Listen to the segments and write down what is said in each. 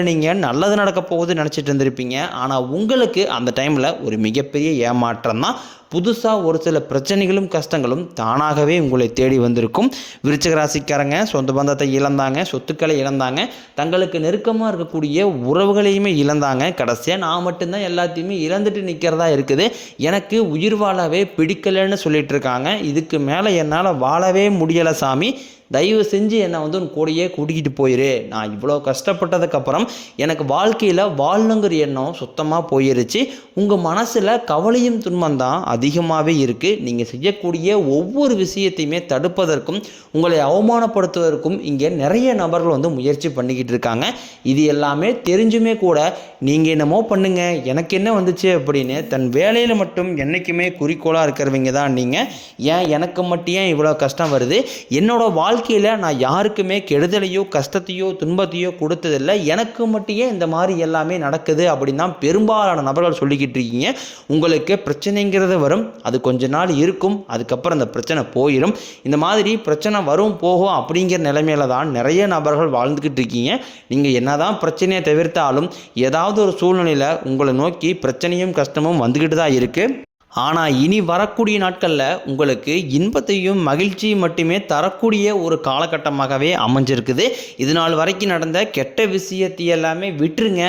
நீங்கள் நல்லது நடக்க போகுது நினச்சிட்டு இருந்திருப்பீங்க. ஆனால் உங்களுக்கு அந்த டைமில் ஒரு மிகப்பெரிய ஏமாற்றம் தான் புதுசாக ஒரு சில பிரச்சனைகளும் கஷ்டங்களும் தானாகவே உங்களை தேடி வந்திருக்கும். விருச்சிக ராசிக்காரங்க சொந்த பந்தத்தை இழந்தாங்க சொத்துக்களை இழந்தாங்க தங்களுக்கு நெருக்கமாக இருக்கக்கூடிய உறவுகளையுமே இழந்தாங்க. கடைசியாக நான் மட்டும்தான் எல்லாத்தையுமே இழந்துட்டு நிற்கிறதா இருக்குது. எனக்கு உயிர் வாழவே பிடிக்கலைன்னு சொல்லிட்டு இருக்காங்க. இதுக்கு மேலே என்னால் வாழவே முடியலை சாமி. தயவு செஞ்சு என்னை வந்து உன் கூடயே கூட்டிகிட்டு போயிரு. நான் இவ்வளோ கஷ்டப்பட்டதுக்கப்புறம் எனக்கு வாழ்க்கையில் வாழணுங்கிற எண்ணம் சுத்தமாக போயிருச்சு. உங்கள் மனசில் கவலையும் துன்பம் தான். அது அதிகமாகவே இருக்குது நீங்கள் செய்யக்கூடிய ஒவ்வொரு விஷயத்தையுமே தடுப்பதற்கும் உங்களை அவமானப்படுத்துவதற்கும் இங்கே நிறைய நபர்கள் வந்து முயற்சி பண்ணிக்கிட்டு இருக்காங்க. இது எல்லாமே தெரிஞ்சுமே கூட நீங்கள் என்னமோ பண்ணுங்கள் எனக்கு என்ன வந்துச்சு அப்படின்னு தன் வேலையில் மட்டும் என்றைக்குமே குறிக்கோளாக இருக்கிறவங்க தான் நீங்கள் ஏன் எனக்கு மட்டும் ஏன் இவ்வளோ கஷ்டம் வருது? என்னோட வாழ்க்கையில் நான் யாருக்குமே கெடுதலையோ கஷ்டத்தையோ துன்பத்தையோ கொடுத்ததில்லை. எனக்கு மட்டும் ஏன் இந்த மாதிரி எல்லாமே நடக்குது அப்படின்னு தான் பெரும்பாலான நபர்கள் சொல்லிக்கிட்டு இருக்கீங்க. உங்களுக்கு பிரச்சனைங்கிறத வரும் அது கொஞ்ச நாள் இருக்கும் அதுக்கப்புறம் அந்த பிரச்சனை போயிடும் இந்த மாதிரி பிரச்சனை வரும் போகும் அப்படிங்கிற நிலைமையில தான் நிறைய நபர்கள் வாழ்ந்துக்கிட்டு இருக்கீங்க. நீங்கள் என்னதான் பிரச்சனையை தவிர்த்தாலும் ஏதாவது ஒரு சூழ்நிலையில் உங்களை நோக்கி பிரச்சனையும் கஷ்டமும் வந்துக்கிட்டு தான் இருக்குது ஆனால் இனி வரக்கூடிய நாட்களில் உங்களுக்கு இன்பத்தையும் மகிழ்ச்சியும் மட்டுமே தரக்கூடிய ஒரு காலகட்டமாகவே அமைஞ்சிருக்குது. இது நாள் வரைக்கும் நடந்த கெட்ட விஷயத்தை எல்லாமே விட்டுருங்க.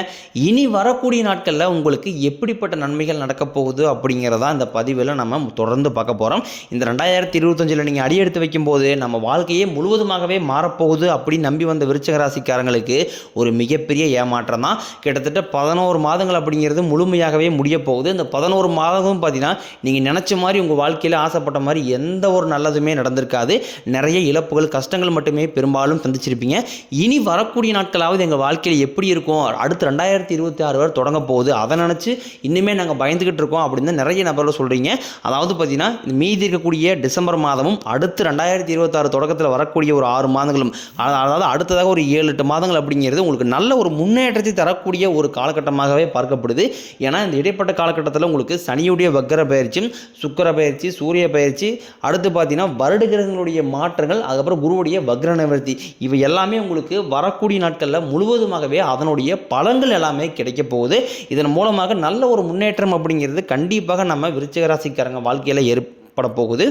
இனி வரக்கூடிய நாட்களில் உங்களுக்கு எப்படிப்பட்ட நன்மைகள் நடக்க போகுது அப்படிங்கிறதா இந்த பதிவில் நம்ம தொடர்ந்து பார்க்க போகிறோம் இந்த ரெண்டாயிரத்தி இருபத்தஞ்சில் நீங்கள் அடி எடுத்து வைக்கும்போது நம்ம வாழ்க்கையே முழுவதுமாகவே மாறப்போகுது அப்படின்னு நம்பி வந்த விருச்சக ராசிக்காரங்களுக்கு ஒரு மிகப்பெரிய ஏமாற்றம் தான். கிட்டத்தட்ட பதினோரு மாதங்கள் அப்படிங்கிறது முழுமையாகவே முடிய போகுது. இந்த பதினோரு மாதமும் பார்த்தீங்கன்னா நீங்கள் நினச்ச மாதிரி உங்கள் வாழ்க்கையில் ஆசைப்பட்ட மாதிரி எந்த ஒரு நல்லதுமே நடந்திருக்காது. நிறைய இழப்புகள் கஷ்டங்கள் மட்டுமே பெரும்பாலும் சந்திச்சிருப்பீங்க இனி வரக்கூடிய நாட்களாவது எங்கள் வாழ்க்கையில் எப்படி இருக்கும்? அடுத்து ரெண்டாயிரத்தி இருபத்தி ஆறு வரை தொடங்க போகுது. அதை நினச்சி இன்னுமே நாங்கள் பயந்துக்கிட்டு இருக்கோம் அப்படின்னு தான் நிறைய நபர்கள் சொல்கிறீங்க அதாவது பார்த்தீங்கன்னா மீதி இருக்கக்கூடிய டிசம்பர் மாதமும் அடுத்து ரெண்டாயிரத்தி இருபத்தாறு தொடக்கத்தில் வரக்கூடிய ஒரு ஆறு மாதங்களும் அதாவது அடுத்ததாக ஒரு ஏழு எட்டு மாதங்கள் அப்படிங்கிறது உங்களுக்கு நல்ல ஒரு முன்னேற்றத்தை தரக்கூடிய ஒரு காலகட்டமாகவே பார்க்கப்படுது. ஏன்னா இந்த இடைப்பட்ட காலகட்டத்தில் உங்களுக்கு சனியுடைய வக்கர பயிற்சியும் சுக்கிர பயிற்சி சூரிய பயிற்சி அடுத்து பார்த்தீங்கன்னா வருட கிரகங்களுடைய மாற்றங்கள் அதுக்கப்புறம் குருவுடைய வக்ர நிவர்த்தி இவை எல்லாமே உங்களுக்கு வரக்கூடிய நாட்களில் முழுவதுமாகவே அதனுடைய பலன்கள் எல்லாமே கிடைக்க போகுது. இதன் மூலமாக நல்ல ஒரு முன்னேற்றம் அப்படிங்கிறது கண்டிப்பாக நம்ம விருச்சிக ராசிக்காரங்க வாழ்க்கையில் ஏற்பட போகுது.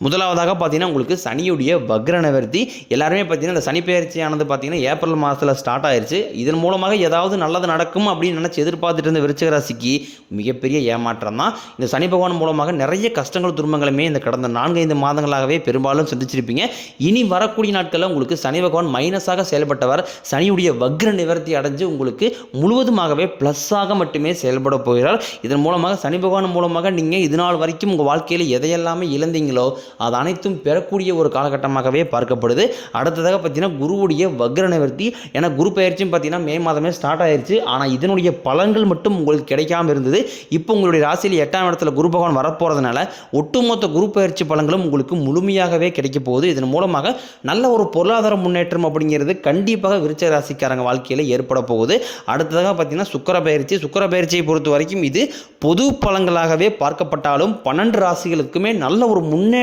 முதலாவதாக பார்த்தீங்கன்னா உங்களுக்கு சனியுடைய வக்ர நிவர்த்தி எல்லாருமே பார்த்தீங்கன்னா இந்த சனி பயிற்சியானது பார்த்தீங்கன்னா ஏப்ரல் மாதத்தில் ஸ்டார்ட் ஆயிடுச்சு இதன் மூலமாக ஏதாவது நல்லது நடக்கும் அப்படின்னு நினச்சி எதிர்பார்த்துட்டு இருந்த விருச்சிக ராசிக்கு மிகப்பெரிய ஏமாற்றம் தான். இந்த சனி பகவான் மூலமாக நிறைய கஷ்டங்கள் துன்பங்களுமே இந்த கடந்த நான்கைந்து மாதங்களாகவே பெரும்பாலும் சந்திச்சிருப்பீங்க. இனி வரக்கூடிய நாட்களில் உங்களுக்கு சனி பகவான் மைனஸாக செயல்பட்டவர் சனியுடைய வக்ர நிவர்த்தி அடைஞ்சு உங்களுக்கு முழுவதுமாகவே ப்ளஸ்ஸாக மட்டுமே செயல்பட போகிறார். இதன் மூலமாக சனி பகவான் மூலமாக நீங்கள் இது நாள் வரைக்கும் உங்கள் வாழ்க்கையில் எதையெல்லாமே இழந்தீங்களோ அது அனைத்தும் பெறக்கூடிய ஒரு காலகட்டமாகவே பார்க்கப்படுது. அடுத்ததாக பார்த்தீங்கன்னா குருவுடைய வக்ர நிவர்த்தி ஏன்னா குரு பயிற்சியும் பார்த்தீங்கன்னா மே மாதமே ஸ்டார்ட் ஆயிருச்சு. ஆனால் இதனுடைய பலன்கள் மட்டும் உங்களுக்கு கிடைக்காம இருந்தது. இப்போ உங்களுடைய ராசியில் எட்டாம் இடத்துல குரு பகவான் வரப்போகிறதுனால ஒட்டுமொத்த குரு பயிற்சி பலன்களும் உங்களுக்கு முழுமையாகவே கிடைக்க போகுது. இதன் மூலமாக நல்ல ஒரு பொருளாதார முன்னேற்றம் அப்படிங்கிறது கண்டிப்பாக விருச்ச ராசிக்காரங்க வாழ்க்கையில் ஏற்பட போகுது. அடுத்ததாக பார்த்தீங்கன்னா சுக்கர பயிற்சி. சுக்கர பயிற்சியை பொறுத்த வரைக்கும் இது பொது பலன்களாகவே பார்க்கப்பட்டாலும் பன்னெண்டு ராசிகளுக்குமே நல்ல ஒரு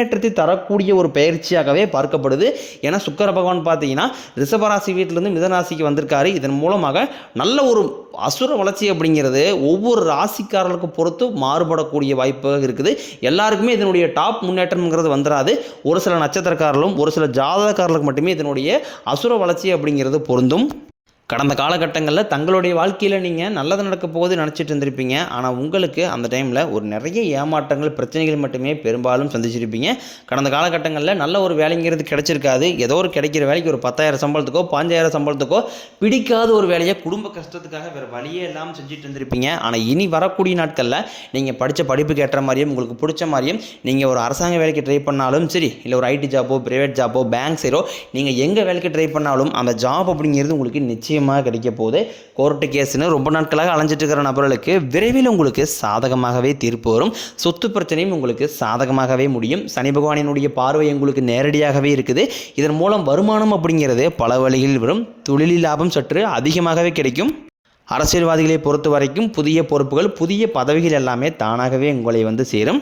முன்னேற்றத்தை தரக்கூடிய ஒரு பயிற்சியாகவே பார்க்கப்படுது. ஏன்னா சுக்கர பகவான் பார்த்தீங்கன்னா ரிஷபராசி வீட்டிலேருந்து மிதராசிக்கு வந்திருக்காரு. இதன் மூலமாக நல்ல ஒரு அசுர வளர்ச்சி அப்படிங்கிறது ஒவ்வொரு ராசிக்காரர்களுக்கு பொறுத்து மாறுபடக்கூடிய வாய்ப்பாக இருக்குது. எல்லாருக்குமே இதனுடைய டாப் முன்னேற்றம்ங்கிறது வந்துடாது ஒரு சில நட்சத்திரக்காரர்களும் ஒரு சில ஜாதகக்காரர்களுக்கு மட்டுமே இதனுடைய அசுர வளர்ச்சி அப்படிங்கிறது பொருந்தும். கடந்த காலகட்டங்களில் தங்களுடைய வாழ்க்கையில் நீங்கள் நல்லது நடக்க போகுது நினச்சிட்டு இருந்திருப்பீங்க. ஆனால் உங்களுக்கு அந்த டைமில் ஒரு நிறைய ஏமாற்றங்கள் பிரச்சனைகள் மட்டுமே பெரும்பாலும் சந்திச்சிருப்பீங்க. கடந்த காலகட்டங்களில் நல்ல ஒரு வேலைங்கிறது கிடைச்சிருக்காது. ஏதோ ஒரு கிடைக்கிற வேலைக்கு ஒரு பத்தாயிரம் சம்பளத்துக்கோ பாஞ்சாயிரம் சம்பளத்துக்கோ பிடிக்காத ஒரு வேலையை குடும்ப கஷ்டத்துக்காக வேறு வழியே இல்லாமல் செஞ்சுட்டு இருந்திருப்பீங்க. ஆனால் இனி வரக்கூடிய நாட்களில் நீங்கள் படித்த படிப்புக்கு ஏற்ற மாதிரியும் உங்களுக்கு பிடிச்ச மாதிரியும் நீங்கள் ஒரு அரசாங்க வேலைக்கு ட்ரை பண்ணாலும் சரி இல்லை ஒரு ஐடி ஜாப்போ ப்ரைவேட் ஜாப்போ பேங்க் சைரோ நீங்கள் எங்கே வேலைக்கு ட்ரை பண்ணாலும் அந்த ஜாப் அப்படிங்கிறது உங்களுக்கு நிச்சயம் நிச்சயமாக கிடைக்க போகுது. கோர்ட்டு கேஸ்னு ரொம்ப நாட்களாக அலைஞ்சிட்டு இருக்கிற நபர்களுக்கு விரைவில் உங்களுக்கு சாதகமாகவே தீர்ப்பு வரும். சொத்து பிரச்சனையும் உங்களுக்கு சாதகமாகவே முடியும். சனி பகவானினுடைய பார்வை உங்களுக்கு நேரடியாகவே இருக்குது. இதன் மூலம் வருமானம் அப்படிங்கிறது பல வழிகளில் வரும். தொழிலில் லாபம் சற்று அதிகமாகவே கிடைக்கும். அரசியல்வாதிகளை பொறுத்த வரைக்கும் புதிய பொறுப்புகள் புதிய பதவிகள் எல்லாமே தானாகவே உங்களை வந்து சேரும்.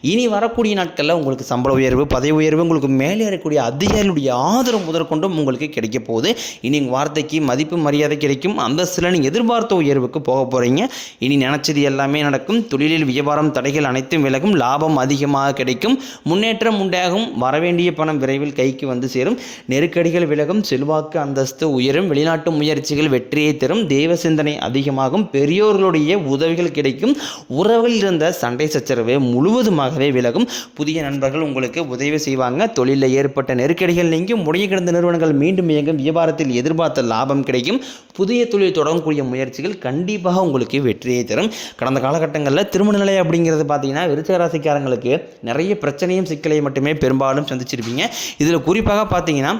இனி வரக்கூடிய நாட்களில் உங்களுக்கு சம்பள உயர்வு பதவி உயர்வு உங்களுக்கு மேலே இருக்கக்கூடிய அதிகாரிகளுடைய ஆதரவு முதற்கொண்டும் உங்களுக்கு கிடைக்க போகுது. இனி வார்த்தைக்கு மதிப்பு மரியாதை கிடைக்கும். அந்தஸ்தில் நீங்கள் எதிர்பார்த்த உயர்வுக்கு போக போகிறீங்க இனி நினச்சது எல்லாமே நடக்கும். தொழிலில் வியாபாரம் தடைகள் அனைத்தும் விலகும். லாபம் அதிகமாக கிடைக்கும். முன்னேற்றம் உண்டாகும். வரவேண்டிய பணம் விரைவில் கைக்கு வந்து சேரும். நெருக்கடிகள் விலகும். செல்வாக்கு அந்தஸ்து உயரும். வெளிநாட்டு முயற்சிகள் வெற்றியை தரும். தெய்வ சிந்தனை அதிகமாகும். பெரியோர்களுடைய உதவிகள் கிடைக்கும். உறவில் இருந்த சண்டை சச்சரவு முழு முழுவதுமாகவே விலகும். புதிய நண்பர்கள் உங்களுக்கு உதவி செய்வாங்க. தொழிலில் ஏற்பட்ட நெருக்கடிகள் நீங்கும் முடிய கிடந்த நிறுவனங்கள் மீண்டும் இயங்கும். வியாபாரத்தில் எதிர்பார்த்த லாபம் கிடைக்கும். புதிய தொழில் தொடங்கக்கூடிய முயற்சிகள் கண்டிப்பாக உங்களுக்கு வெற்றியை தரும். கடந்த காலகட்டங்களில் திருமண நிலை அப்படிங்கிறது பார்த்தீங்கன்னா விருச்சகராசிக்காரங்களுக்கு நிறைய பிரச்சனையும் சிக்கலையும் மட்டுமே பெரும்பாலும் சந்திச்சிருப்பீங்க. இதில் குறிப்பாக பார்த்தீங்கன்னா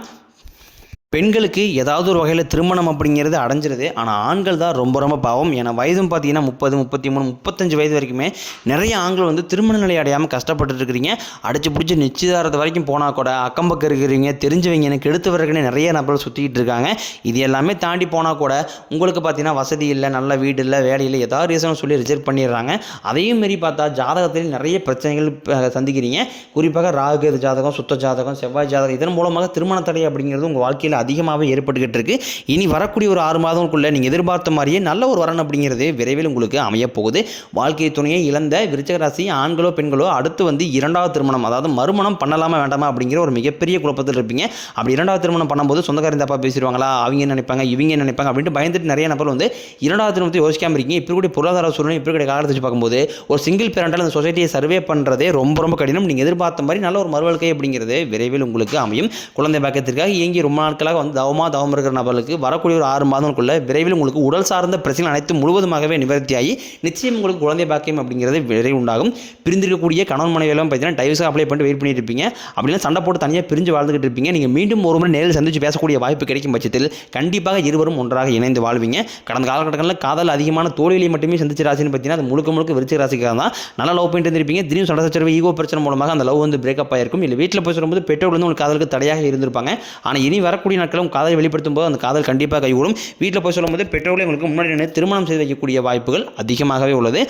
பெண்களுக்கு ஏதாவது ஒரு வகையில் திருமணம் அப்படிங்கிறது அடைஞ்சிருது. ஆனால் ஆண்கள் தான் ரொம்ப ரொம்ப பாவம். ஏன்னா வயதும் பார்த்தீங்கன்னா முப்பது முப்பத்தி மூணு முப்பத்தஞ்சு வயது வரைக்குமே நிறைய ஆண்கள் வந்து திருமண நிலை அடையாமல் கஷ்டப்பட்டுட்டு இருக்கிறீங்க. அடிச்சு பிடிச்சி நிச்சயதாரத்து வரைக்கும் போனால் கூட அக்கம் பக்கம் இருக்கிறீங்க தெரிஞ்சவங்க எனக்கு எடுத்து வரக்குன்னு நிறைய நபர்கள் சுற்றிக்கிட்டு இருக்காங்க. இது எல்லாமே தாண்டி போனால் கூட உங்களுக்கு பார்த்தீங்கன்னா வசதி இல்லை நல்ல வீடு இல்லை வேலை இல்லை ஏதாவது ரீசன் சொல்லி ரிஜெக்ட் பண்ணிடுறாங்க. அதையும் மீறி பார்த்தா ஜாதகத்தில் நிறைய பிரச்சனைகள் சந்திக்கிறீங்க. குறிப்பாக ராகு ஜாதகம் சுத்த ஜாதகம் செவ்வாய் ஜாதகம் இதன் மூலமாக திருமண தடை அப்படிங்கிறது உங்கள் வாழ்க்கையில் அதிகமாகவே ஏற்பட்டுக்கிட்டு இருக்கு. இனி வரக்கூடிய ஒரு ஆறு மாதங்களுக்குள்ள நீங்கள் எதிர்பார்த்த மாதிரியே நல்ல ஒரு வரன் அப்படிங்கிறது விரைவில் உங்களுக்கு அமையப்போகுது வாழ்க்கை துணையை இழந்த விருச்சகராசி ஆண்களோ பெண்களோ அடுத்து வந்து இரண்டாவது திருமணம் அதாவது மறுமணம் பண்ணலாமா வேண்டாமா அப்படிங்கிற ஒரு மிகப்பெரிய குழப்பத்தில் இருப்பீங்க. அப்படி இரண்டாவது திருமணம் பண்ணும்போது சொந்தக்காரன் தப்பா பேசிடுவாங்களா அவங்க என்ன நினைப்பாங்க இவங்க என்ன நினைப்பாங்க அப்படின்ட்டு பயந்துட்டு நிறைய நபர் வந்து இரண்டாவது திருமணத்தை யோசிக்காம இருக்கீங்க. இப்படி கூட பொருளாதார சூழ்நிலை இப்படி கூட காலத்தை வச்சு பார்க்கும்போது ஒரு சிங்கிள் பேரண்டால் அந்த சொசைட்டியை சர்வே பண்ணுறதே ரொம்ப ரொம்ப கடினம். நீங்கள் எதிர்பார்த்த மாதிரி நல்ல ஒரு மறுவாழ்க்கை அப்படிங்கிறது விரைவில் உங்களுக்கு அமையும். குழந்தை பாக்கத்திற்காக இயங்கி ரொம்ப நாட்கள் நாட்களாக வந்து தவமாக தவம் இருக்கிற நபர்களுக்கு வரக்கூடிய ஒரு ஆறு மாதங்களுக்குள்ள விரைவில் உங்களுக்கு உடல் சார்ந்த பிரச்சனை அனைத்து முழுவதுமாகவே நிவர்த்தியாகி நிச்சயம் உங்களுக்கு குழந்தை பாக்கியம் அப்படிங்கிறது விரைவில் உண்டாகும். பிரிந்திருக்கக்கூடிய கணவன் மனைவியெல்லாம் பார்த்தீங்கன்னா டைவர்ஸாக அப்ளை பண்ணிட்டு வெயிட் பண்ணிட்டு இருப்பீங்க. அப்படின்னா சண்டை போட்டு தனியாக பிரிஞ்சு வாழ்ந்துகிட்டு இருப்பீங்க. நீங்கள் மீண்டும் ஒரு முறை நேரில் சந்திச்சு பேசக்கூடிய வாய்ப்பு கிடைக்கும் பட்சத்தில் கண்டிப்பாக இருவரும் ஒன்றாக இணைந்து வாழ்வீங்க. கடந்த காலகட்டங்களில் காதல் அதிகமான தோல்வியை மட்டுமே சந்திச்ச ராசின்னு பார்த்தீங்கன்னா அது முழுக்க முழுக்க விருச்சிக ராசிக்காக தான். நல்லா லவ் பண்ணிட்டு இருந்திருப்பீங்க. திடீர் சண்டை சச்சரவு ஈகோ பிரச்சனை மூலமாக அந்த லவ் வந்து பிரேக்கப் ஆயிருக்கும். இல்லை வீட்டில் போய் சொல்லும்போது பெற்றோர் வந்து உங்களுக்கு காதலுக்கு தடையாக இருந்திருப்பாங்க. ஆனால் இனி வரக்கூடிய நாட்களும் காதலை வெளிப்படுத்தும் போது அந்த காதல் கண்டிப்பாக கைகூடும். வீட்டில் போய் சொல்லும்போது பெற்றோர்களே உங்களுக்கு முன்னாடி திருமணம் செய்து வைக்கக்கூடிய வாய்ப்புகள் அதிகமாகவே உள்ளது.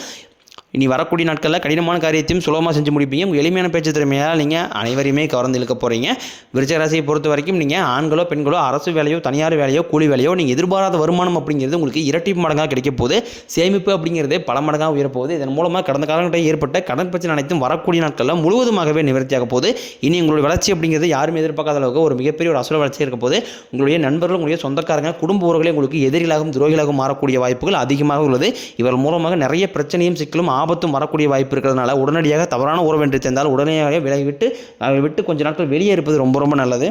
இனி வரக்கூடிய நாட்களில் கடினமான காரியத்தையும் சுலபமாக செஞ்சு முடிப்பீங்க. உங்கள் எளிமையான பேச்சு திறமையால் நீங்கள் அனைவரையுமே கவர்ந்து இழுக்க போகிறீங்க விருச்ச ராசியை பொறுத்த வரைக்கும் நீங்கள் ஆண்களோ பெண்களோ அரசு வேலையோ தனியார் வேலையோ கூலி வேலையோ நீங்கள் எதிர்பாராத வருமானம் அப்படிங்கிறது உங்களுக்கு இரட்டி மடங்காக கிடைக்க போகுது. சேமிப்பு அப்படிங்கிறது பல மடங்காக உயரப்போகுது இதன் மூலமாக கடந்த காலங்கள்ட்ட ஏற்பட்ட கடன் பிரச்சனை அனைத்தும் வரக்கூடிய நாட்களில் முழுவதுமாகவே நிவர்த்தியாக போகுது. இனி உங்களுடைய வளர்ச்சி அப்படிங்கிறது யாருமே எதிர்பார்க்காத அளவுக்கு ஒரு மிகப்பெரிய ஒரு அசுர வளர்ச்சி இருக்க போது உங்களுடைய நண்பர்கள் உங்களுடைய சொந்தக்காரங்க குடும்ப உறவுகளே உங்களுக்கு எதிரிகளாகவும் துரோகிகளாகவும் மாறக்கூடிய வாய்ப்புகள் அதிகமாக உள்ளது. இவர் மூலமாக நிறைய பிரச்சனையும் சிக்கலும் ஆபத்தும் வரக்கூடிய வாய்ப்பு இருக்கிறதுனால உடனடியாக தவறான உறவு என்று தெரிந்தால் உடனடியாக விலகிவிட்டு விட்டு கொஞ்ச நாட்கள் வெளியே இருப்பது ரொம்ப ரொம்ப நல்லது.